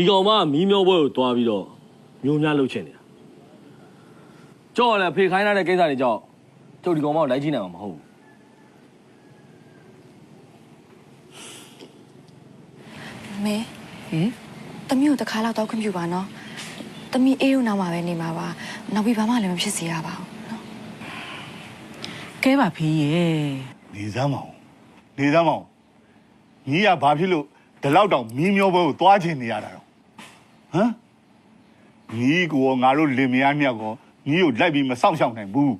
ဒီကောင်မမီးမျောပွဲကိုတွားပြီးတော့မျိုးများလှုပ်ချင်နေတာကြောက်ရလဲဖေခိုင်းရတဲ့ကိစ္စတွေကြောင့်ကျုပ်ဒီကောင်မကိုလိုက်ကြည့်နိုင်မှာမဟုတ်ဘူးမေဟင်တမီးကိုတစ်ခါလောက်တော့ခွင့်ပြုပါနော်တမီးအေးရုံနောက်မှာပဲနေမှာပါနောက်ပြီးဘာမှလည်းမဖြစ်စေရပါဘူးနော်ကဲပါဖေးရဲ့နေစမ်းမအောင်နေစမ်းမအောင်ညီကဘာဖြစ်လို့ဒီလောက်တောင်မီးမျောပွဲကိုသွားချင်နေရတာတော့ ဟမ်ညီကိုရောငါတို့လင်မယားမြောက်ကောညီကိုလိုက်ပြီးမစောင့်ရှောက်နိုင်ဘူး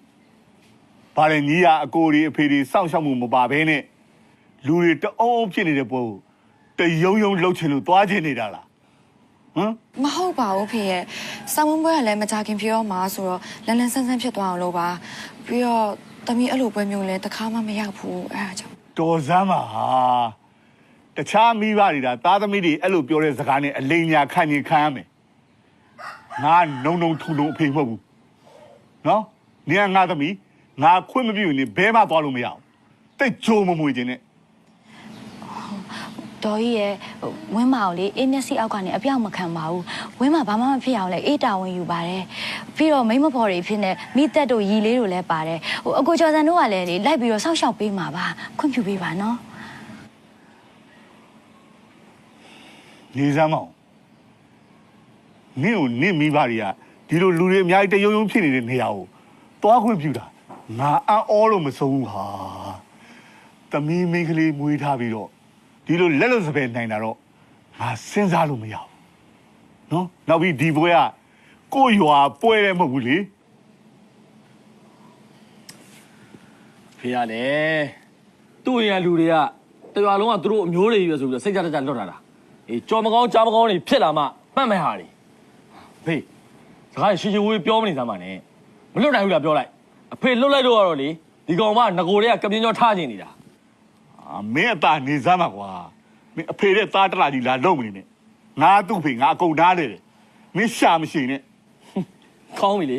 ဘာလဲညီကအကိုတွေအဖေတွေစောင့်ရှောက်မှုမပါဘဲနဲ့လူတွေတအုံးဖြစ်နေတဲ့ပွဲကိုတယုံယုံလှုပ်ချင်လို့သွားချင်နေတာလားဟမ်မဟုတ်ပါဘူးဖေရဲ့စာမွန်ပွဲကလည်းမကြခင်ဖြစ်တော့မှာဆိုတော့လန်းလန်းဆန်းဆန်းဖြစ်သွားအောင်လို့ပါပြီးတော့တမီးအဲ့လိုပွဲမျိုးလည်းတစ်ခါမှမရောက်ဘူးအဲ့ဒါကြောင့်တော်စမ်းပါဟာ တခြားမိဘတွေဒါသားသမီးတွေအဲ့လိုပြောတဲ့စကားနဲ့အလိမ်ညာခံရင်ခံရမယ်ငါနုံနုံထူထူအဖေမဟုတ်ဘူးနော်နင်ကငါသမီးငါခွင့်မပြုရင်နင်ဘဲမှသွားလို့မရအောင်တိတ်ကြိုးမမွေခြင်းနဲ့ဒေါ်ကြီးရဲ့ဟိုဝင်းမအောင်လေအေးမျက်စိအောက်ကနေအပြောက်မခံပါဘူးဝင်းမဘာမှမဖြစ်အောင်လေအေးတာဝန်ယူပါတယ်ပြီးတော့မိမဖော်တွေဖြစ်နေမိသက်တို့ရီလေးတို့လည်းပါတယ်ဟိုအကိုကျော်စံတို့ကလည်းလေလိုက်ပြီးတော့စောက်ရှောက်ပေးမှာပါခွင့်ပြုပေးပါနော် နေစမ်းမအောင်နင့်ကိုနင့်မိဘတွေကဒီလိုလူတွေအများကြီးတယုံယုံဖြစ်နေတဲ့နေရာကိုသွားခွင့်ပြုတာငါအံ့ဩလို့မဆုံးဘူးဟာသမီးမိန်းကလေးမွေးထားပြီးတော့ဒီလိုလက်လွတ်စပယ်နိုင်တာတော့ငါစဉ်းစားလို့မရဘူးနော်နောက်ပြီးဒီပွဲကကိုယ့်ရွာပွဲလည်းမဟုတ်ဘူးလေဖေရတယ်သူ့အိမ်ကလူတွေကတရွာလုံးကသူတို့အမျိုးတွေကြီးပဲဆိုပြီးတော့စိတ်ကြတကြလွတ်လာတာ အေးကြော်မကောင်းကြားမကောင်းတွေဖြစ်လာမှမှတ်မဲ့ဟာတွေဖေစကားရှည်ရှည်ဝေးပြောမနေစမ်းပါနဲ့မလွတ်နိုင်ဘူးလားပြောလိုက်အဖေလွတ်လိုက်တော့ကတော့လေဒီကောင်မငကိုတွေကကပြင်းကျော်ထားကျင်နေတာအာမင်းအသားနေစမ်းပါကွာမင်းအဖေတဲ့သားတလာကြီးလာလုံးမနေနဲ့ငါသူ့ဖေငါအကုန်သားတယ်မင်းရှာမရှိနဲ့ကောင်းပြီလေ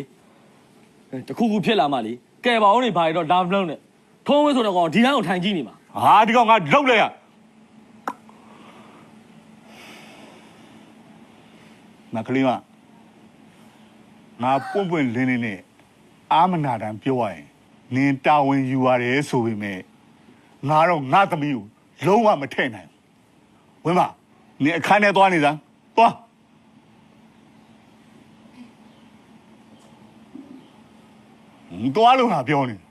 တခုခုဖြစ်လာမှလေကဲပါအောင်နေဘာတွေတော့ဒါမလုံးနဲ့ထုံးဝဲဆိုတော့ကောင်ဒီတိုင်းကိုထိုင်ကြည့်နေမှာဟာဒီကောင်ငါလောက်လိုက်ရ မကလေးမငါပွန့်ပွန့်လင်းလင်းနဲ့အာမနာတန်ပြောရရင်နင်တာဝန်ယူရတယ်ဆိုပေမဲ့ငါတော့ငါသမီးကိုလုံးဝမထည့်နိုင်ဘူးဝင်ပါနင်အခန်းထဲသွားနေစမ်းသွားဟင်သွားလို့ငါပြောနေတယ်